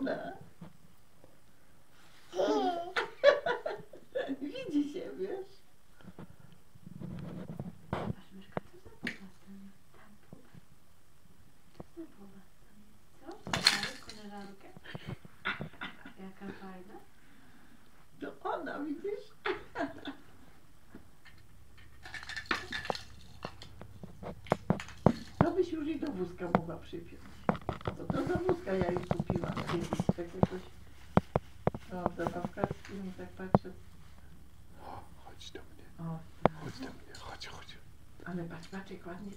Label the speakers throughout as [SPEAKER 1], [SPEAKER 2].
[SPEAKER 1] ona. Widzi się, wiesz?
[SPEAKER 2] Myszka, co za? Tam. Co za? Co? Koleżankę? Jaka fajna.
[SPEAKER 1] To ona, widzisz? To byś już i do wózka mogła przypiąć. Bo to do wózka ja jej kiedyś. Takie coś. No, zabawkarski mi tak patrzę.
[SPEAKER 3] O, chodź do mnie,
[SPEAKER 1] O,
[SPEAKER 3] chodź do mnie, chodź, chodź.
[SPEAKER 1] ale patrz, patrz jak ładnie.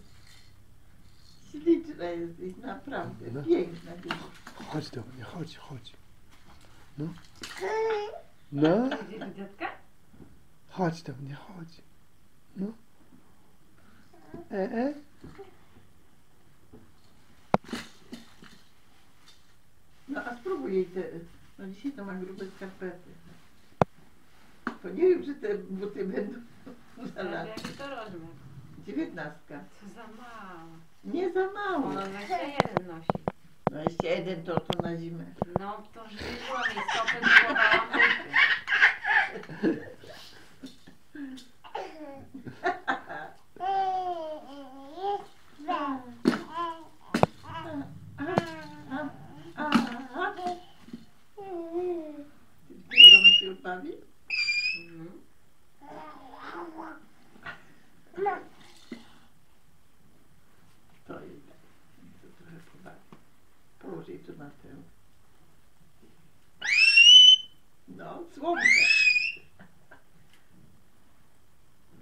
[SPEAKER 1] Śliczna jesteś, naprawdę.
[SPEAKER 3] No.
[SPEAKER 1] Dziewczyna.
[SPEAKER 3] Chodź do mnie, chodź, chodź. No. No, chodź do mnie, chodź. No. E, e.
[SPEAKER 1] No a spróbuj jej te, no dzisiaj to ma grube skarpety. To nie wiem, czy te buty będą za lat.
[SPEAKER 2] jaki to rozmiar?
[SPEAKER 1] Dziewiętnastka.
[SPEAKER 2] Co za mało.
[SPEAKER 1] Nie za mało.
[SPEAKER 2] Ona 21 nosi.
[SPEAKER 1] 21 to, to na zimę.
[SPEAKER 2] No, to już wyszłam i stopy wychowałam buty.
[SPEAKER 1] A, a, a. Romy się już bawi?
[SPEAKER 2] Mhm.
[SPEAKER 1] To jest. To trochę pobawi. Połóż tył. No, słomkę.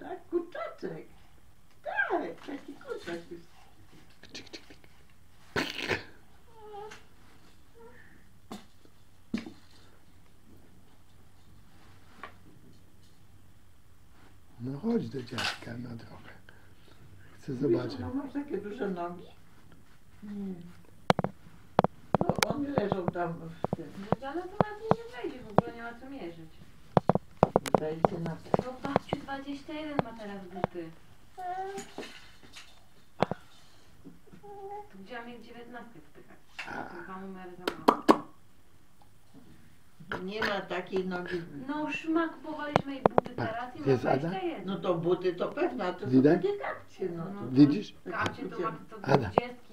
[SPEAKER 1] Tak, kurczaczek. Tak, taki jest.
[SPEAKER 3] Cik. No chodź do dziadka na drogę. Chcę zobaczyć.
[SPEAKER 1] No, masz takie duże nogi? Nie. No, tam w tym.
[SPEAKER 2] No, ale to na tym nie wejdzie, w ogóle nie ma co mierzyć.
[SPEAKER 1] Wejdzie na to.
[SPEAKER 2] No babciu 21 ma teraz buty. Tu gdzie mieć 19 wpychać. Dwa numery za mało.
[SPEAKER 1] Nie ma takiej nogi.
[SPEAKER 2] No szmak kupowaliśmy jej buty teraz i ma
[SPEAKER 3] Jest Ada?
[SPEAKER 2] 21.
[SPEAKER 1] No to buty to pewne, a to są
[SPEAKER 3] Widać?
[SPEAKER 1] takie kapcie. No,
[SPEAKER 2] No
[SPEAKER 1] to,
[SPEAKER 3] Widzisz?
[SPEAKER 2] Kapcie to ma to
[SPEAKER 3] Ada.
[SPEAKER 2] 20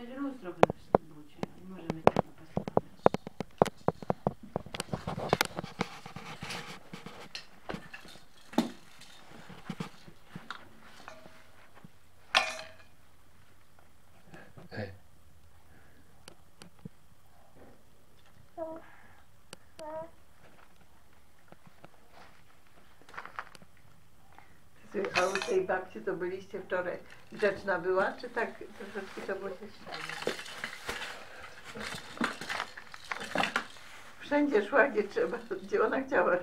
[SPEAKER 2] Imagina
[SPEAKER 3] os.
[SPEAKER 1] A u tej babci to byliście wczoraj. Grzeczna była, czy tak troszeczkę to było coś? Wszędzie szła, gdzie trzeba, gdzie ona chciała.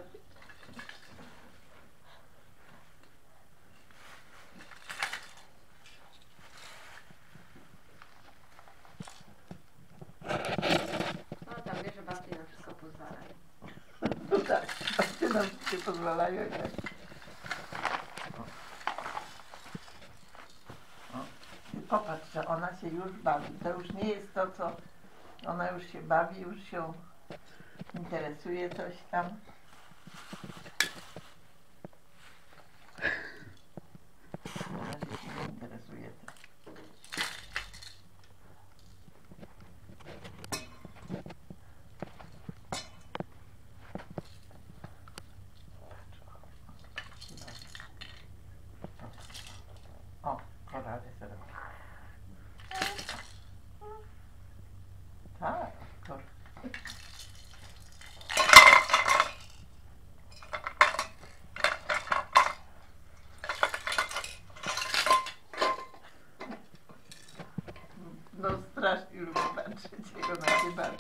[SPEAKER 2] No tam wiesz, że babci na wszystko pozwalają.
[SPEAKER 1] No tak, ty nam się pozwalają. Nie? Popatrz, że ona się już bawi. To już nie jest to, co ona już się bawi, już się interesuje coś tam. Ona się nie interesuje tym. O, korale zrobię. Tak, kor. No strasznie lubię ona się bawi.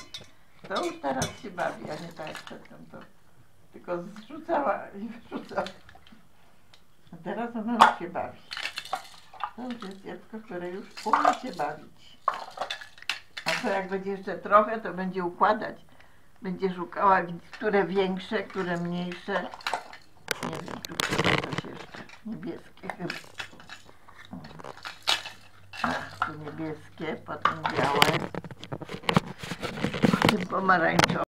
[SPEAKER 1] To już teraz się bawi, a nie tak jak przedtem to tylko zrzucała i wyrzucała. A teraz ona już się bawi. To już jest dziecko, które już umie się bawić. A to jak będzie jeszcze trochę, to będzie układać. Będzie szukała, które większe, które mniejsze. Nie wiem, tu które coś jeszcze. Niebieskie chyba. Ach. niebieskie, potem białe, potem pomarańczowe.